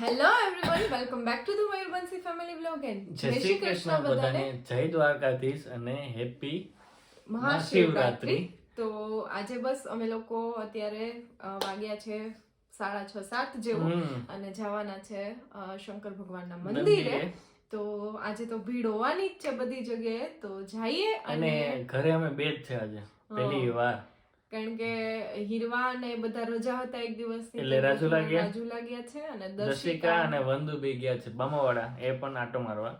Hello everyone welcome back to the Mayurvanshi family blog and Jai Shri Krishna બધાને જય દ્વારકાધીશ અને happy Mahashivratri. તો આજે બસ અમે લોકો અત્યારે વાગ્યા છે સાડા છ સાત જેવું અને જવાના છે શંકર ભગવાનના મંદિરે. તો આજે તો ભીડ હોવાની જ છે બધી જગ્યાએ. તો જઈએ અને અને ઘરે અમે બે જ છે આજે. પહેલી વાર. કારણ કે હીરવા અને બધા રજા હતા એક દિવસ એટલે રાજુ લાગ્યા. રાજુ લાગ્યા છે અને દર્શિકા અને વંદુ બે ગયા છે બામાવાડા એ પણ આટો મારવા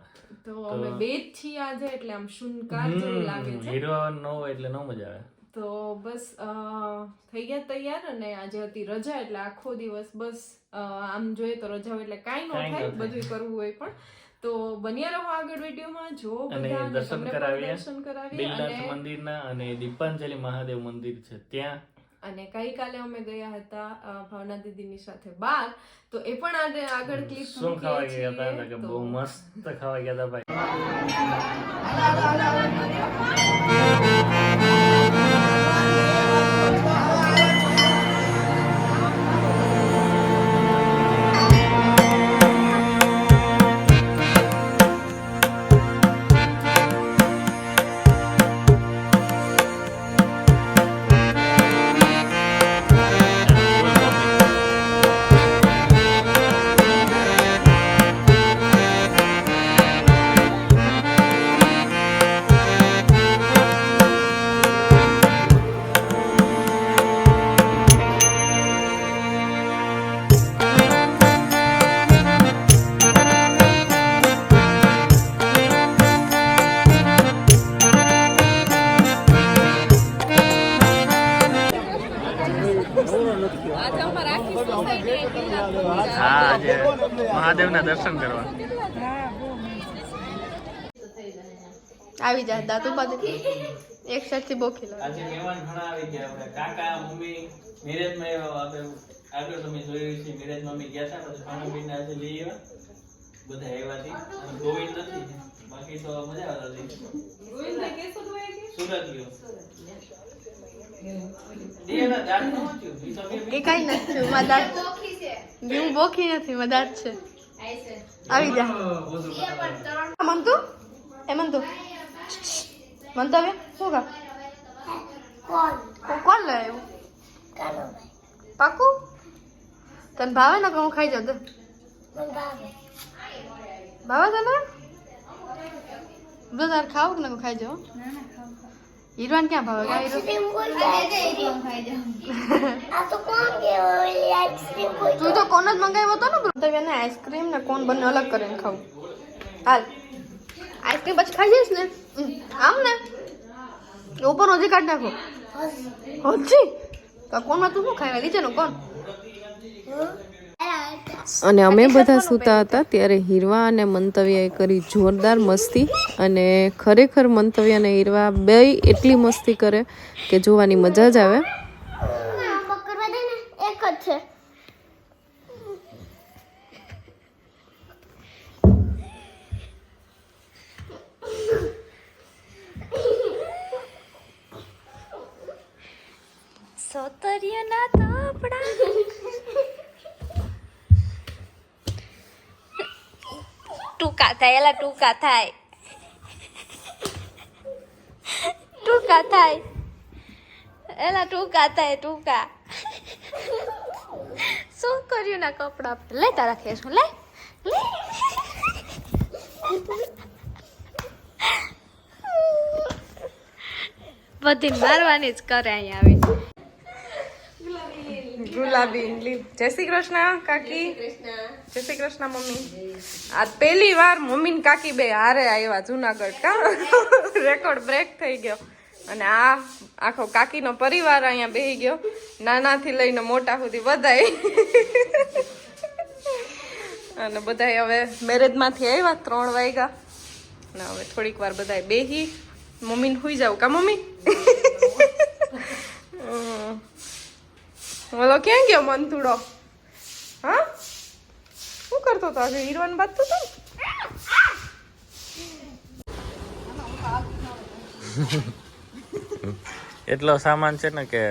તો અમે બે જ છીએ આજે એટલે આમ શૂનકાર જેવું લાગે છે હીરવા ન હોય એટલે ન મજા આવે તો બસ થઈ ગયા તૈયાર અને આજે હતી રજા એટલે આખો દિવસ બસ આમ જોઈએ તો રજા હોય એટલે કાંઈ ન થાય. બધું કરવું હોય પણ તો બન્યા રહો આગળ વિડીયોમાં જો અને દર્શન કરાવીએ દર્શન કરાવીએ બિલનાથ અને મંદિરના અને દીપાંજલિ મહાદેવ મંદિર છે ત્યાં અને ગઈકાલે અમે ગયા હતા ભાવના દીદીની સાથે બાર તો એ પણ આજે આગળ ક્લિપ શું ખાવા ગયા હતા કે બહુ મસ્ત ખાવા ગયા હતા ભાઈ હા આજે મહાદેવના દર્શન કરવા. આવી જાય દાદુ બાજુ એક સાઈડથી બોખી આજે મહેમાન ઘણા આવી ગયા. આપણે કાકા મમ્મી મેરેજમાં આવ્યા આપણે આગળ તમે જોયું છે મેરેજ મમ્મી ગયા હતા. પછી ખાણા પીને આજે લઈ આવ્યા. બધા આવ્યા છે. અને ગોવિંદ નથી. બાકી તો મજા આવતી સુરત ગયો. એ કઈ નથી મદાર હું બોખી નથી મદાર છે. આવી જા. મંતુ? એ મંતુ. મંતવ્ય શું કા કોણ કોણ લે આવ્યું. પાકું? તને ભાવે ને કે હું ખાઈ જાઉં? તો ભાવે. તને? બધા તારે કે ને હું ખાઈ જાઉં? હીરવાન ક્યાં ભાવે ક્યાં હીરો તું તો કોણ જ મંગાવ્યો હતો ને મંતવ્ય એને આઈસ્ક્રીમ ને કોણ બંને અલગ કરીને ખાવું હાલ આઈસ્ક્રીમ પછી ખાઈ જઈશ ને આમ ને ઉપર હજી કાઢ નાખો હજી તો કોણમાં તું શું ખાઈ લીધે ને કોણ અને અમે બધા સૂતા હતા ત્યારે હીરવા અને મંતવ્યએ કરી જોરદાર મસ્તી. અને ખરેખર મંતવ્ય અને હીરવા બે એટલી મસ્તી કરે કે જોવાની મજા જ આવે. સોતરીઓના તોપડા એલા ટૂંકા થાય. ટૂંકા થાય. એલા ટૂંકા થાય ટૂંકા. શું કર્યું ના કપડા લે તારા ખેસ લે. લે. બધી મારવાની જ કરે અહીંયા આવી. ગુલાબી જય શ્રી કૃષ્ણ કાકી. જય શ્રી કૃષ્ણ, મમ્મી. આ પહેલી વાર મમ્મી કાકી બે હારે આવ્યા જુનાગઢ, કા? રેકોર્ડ બ્રેક થઈ ગયો. અને આ આખો કાકીનો પરિવાર અહીંયા બેહી ગયો. નાનાથી લઈને મોટા સુધી બધાય. અને બધાય હવે મેરેજમાંથી આવ્યા ત્રણ વાગ્યા અને હવે થોડીક વાર બધાય બેહી. મમ્મીને સુઈ જાવ, કા, મમ્મી? બોલો ક્યાં ગયો મંથુડો હા? શું કરતો તો આજે હીરવાન બાજતો તો એટલો સામાન છે ને કે?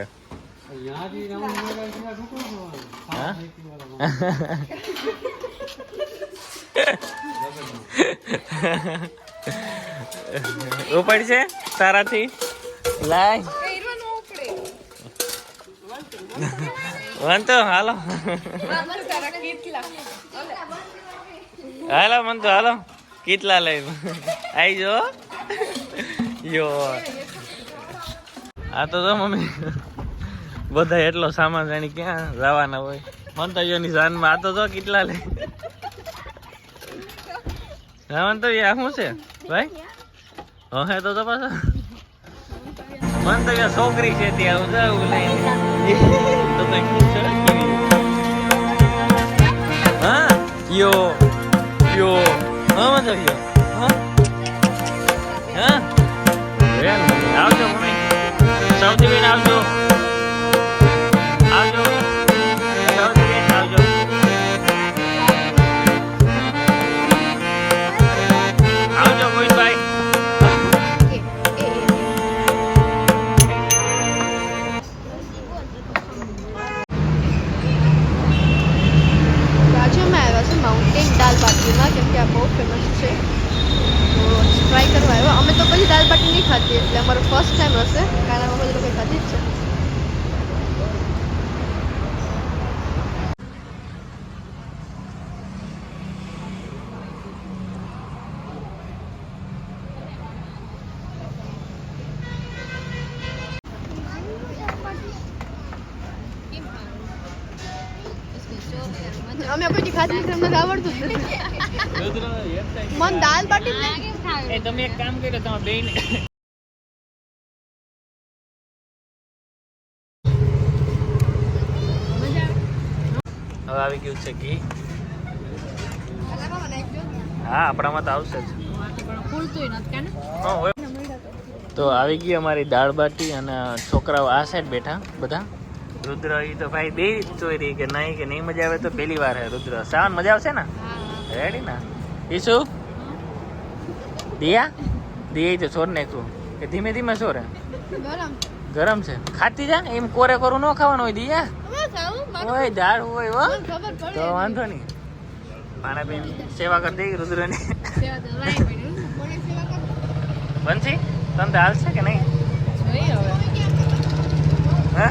ઉપડ છે તારાથી? લાય. વાંધો હાલો. હાલો મન તો હાલો. કેટલા લઈ આવી જો યો. આ તો જો મમ્મી બધા એટલો સામાન જાણી ક્યાં જવાના હોય. મંતવ્યોની જાનમાં આ તો જો કેટલા લે હા તો આ શું છે? ભાઈ? હે તો તો પાછા. તો છોકરી છે ત્યાં જાઉં લઈને તો છે હા, યો. મંતવ્ય હા? હા? આવજો મમ્મી સૌથી બેન આવજો. દાલ બાટીમાં કેમ કે આ બહુ ફેમસ છે. તો ટ્રાય કરવા આવ્યા. અમે તો પછી દાલ બાટી નહીં ખાધી, એટલે અમારો ફર્સ્ટ ટાઈમ હશે. કારણ અમે લોકો ખાધી જ છે. અમે કોઈ દી ખાધી નથી, અમને તો આવડતું જ નથી. મન દાલ બાટી એ તમે એક કામ કર્યો તમે બેન હવે આવી ગયું છે ઘી. હા આપણામાં તો આવશે જ. તો આવી ગઈ અમારી દાળ બાટી અને છોકરાઓ આ સાઈડ બેઠા બધા. રુદ્ર એ તો ભાઈ બે ચોરી કે નહીં કે નહીં મજા આવે તો પહેલી વાર હે રુદ્ર. સાવન મજા આવશે ને? રેડી ના? ઈશુ દિયા? દિયા તો છોડ નાખ્યું. કે ધીમે ધીમે છોરે ગરમ. ગરમ છે. ખાતી જા એમ કોરે કોરું ન ખાવાનું હોય દિયા? ઓય દાળ હોય હો. તો વાંધો નહીં. પાણાબેન સેવા કરી દઈ રુદ્રની. બનશી તો તને તો હાલશે કે નહીં? હે?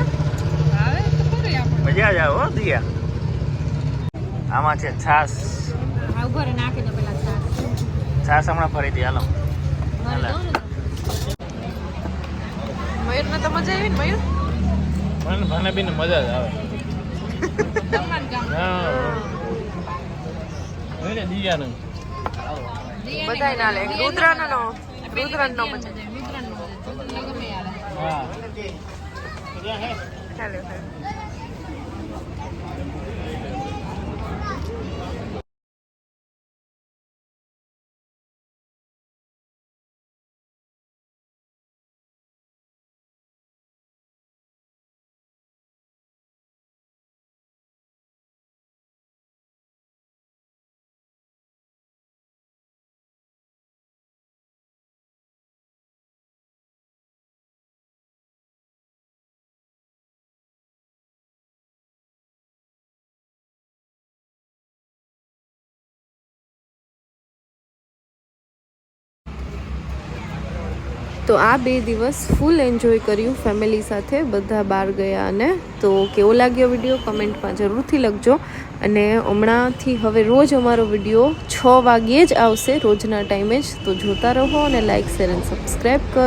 મજા જ આવે હો દિયા. આમાં છે છાસ. છાસ હમણાં ફરીથી હાલો. હાલો. મયુરને તો મજા આવી ને મયુર? મને ભાનાબીને મજા જ આવે. હા. દિયાનું. બધાય ના લે. રુદ્રાનો નો રુદ્રાનો નો મજા. હા. ચાલે ચાલે. તો આ બે દિવસ ફૂલ એન્જોય કર્યું ફેમિલી સાથે, બધા બહાર ગયા અને તો કેવો લાગ્યો વીડિયો કમેન્ટમાં જરૂરથી લખજો. અને હમણાંથી હવે રોજ અમારો વીડિયો છ વાગ્યે જ આવશે, રોજના ટાઈમે જ. તો જોતા રહો અને લાઇક શેર અને સબસ્ક્રાઈબ કરો.